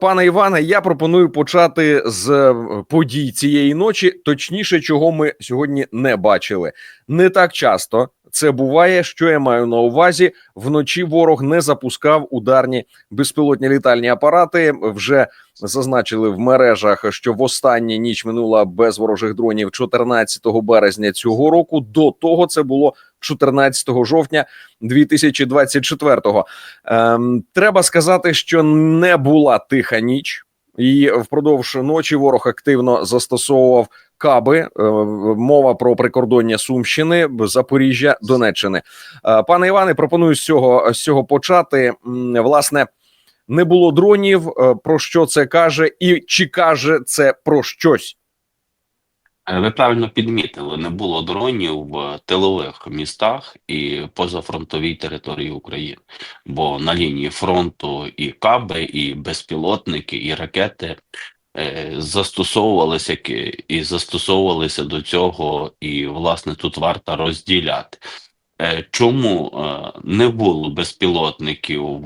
Пане Іване, я пропоную почати з е, подій цієї ночі, точніше, чого ми сьогодні не бачили. Не так часто це буває. Що я маю на увазі? Вночі ворог не запускав ударні безпілотні літальні апарати. Вже зазначили в мережах, що в останню ніч минула без ворожих дронів 14 березня цього року. До того це було 14 жовтня 2024-го. Ем, треба сказати, що не була тиха ніч, і впродовж ночі ворог активно застосовував каби. Е, мова про прикордоння Сумщини, Запоріжжя, Донеччини. Е, пане Іване, пропоную з цього з цього почати. Власне, не було дронів. Е, Про що це каже, і чи каже це про щось? Ви правильно підмітили, не було дронів в тилових містах і позафронтовій території України, бо на лінії фронту і каби, і безпілотники, і ракети застосовувалися ки- і застосовувалися до цього, і власне тут варто розділяти. Е, Чому е, не було безпілотників,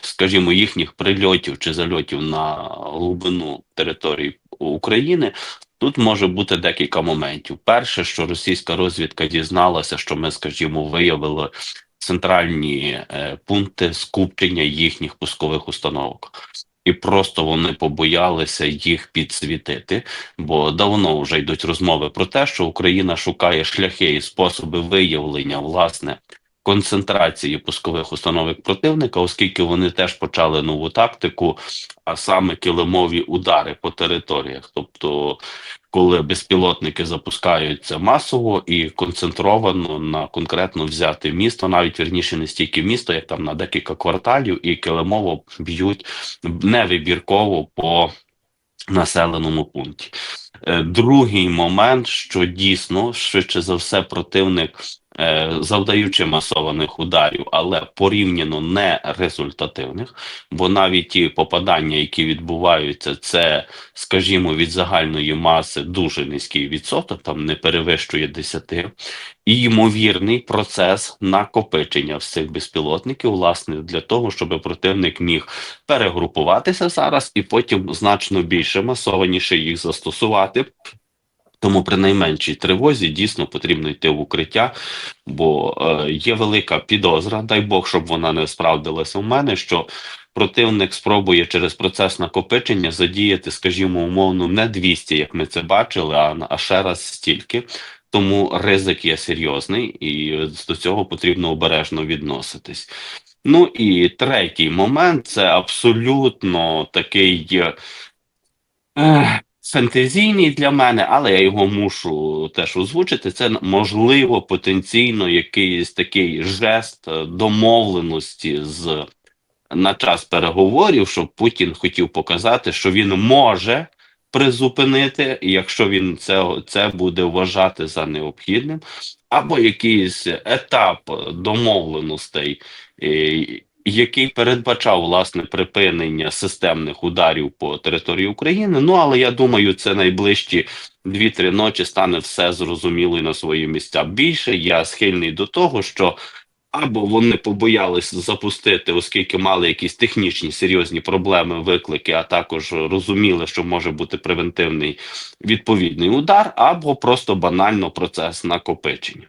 скажімо, їхніх прильотів чи зальотів на глибину території України? Тут може бути декілька моментів. Перше, що російська розвідка дізналася, що ми, скажімо, виявили центральні е, пункти скупчення їхніх пускових установок. І просто вони побоялися їх підсвітити, бо давно вже йдуть розмови про те, що Україна шукає шляхи і способи виявлення власне концентрації пускових установок противника, оскільки вони теж почали нову тактику, а саме килимові удари по територіях. Тобто, коли безпілотники запускаються масово і концентровано на конкретно взяте місто, навіть вірніше не стільки місто, як там на декілька кварталів, і килимово б'ють невибірково по населеному пункті. Е, Другий момент, що дійсно швидше за все противник, завдаючи масованих ударів, але порівняно не результативних, бо навіть ті попадання, які відбуваються, це, скажімо, від загальної маси дуже низький відсоток, там не перевищує 10, і ймовірний процес накопичення всіх безпілотників, власне, для того, щоб противник міг перегрупуватися зараз і потім значно більше масованіше їх застосувати. Тому при найменшій тривозі дійсно потрібно йти в укриття, бо е, є велика підозра, дай Бог, щоб вона не справдилася у мене, що противник спробує через процес накопичення задіяти, скажімо, умовно, не 200, як ми це бачили, а, а ще раз стільки. Тому ризик є серйозний, і до цього потрібно обережно відноситись. Ну і третій момент це абсолютно такий е, фантазійний для мене, але я його мушу теж озвучити. Це можливо потенційно якийсь такий жест е, домовленості з на час переговорів, щоб Путін хотів показати, що він може призупинити, якщо він це, це буде вважати за необхідним, або якийсь етап домовленостей. Який передбачав власне припинення системних ударів по території України. Ну але я думаю, це найближчі 2-3 ночі стане все зрозуміло і на свої місця. Більше я схильний до того, що або вони побоялись запустити, оскільки мали якісь технічні серйозні проблеми, виклики, а також розуміли, що може бути превентивний відповідний удар, або просто банально процес накопичення.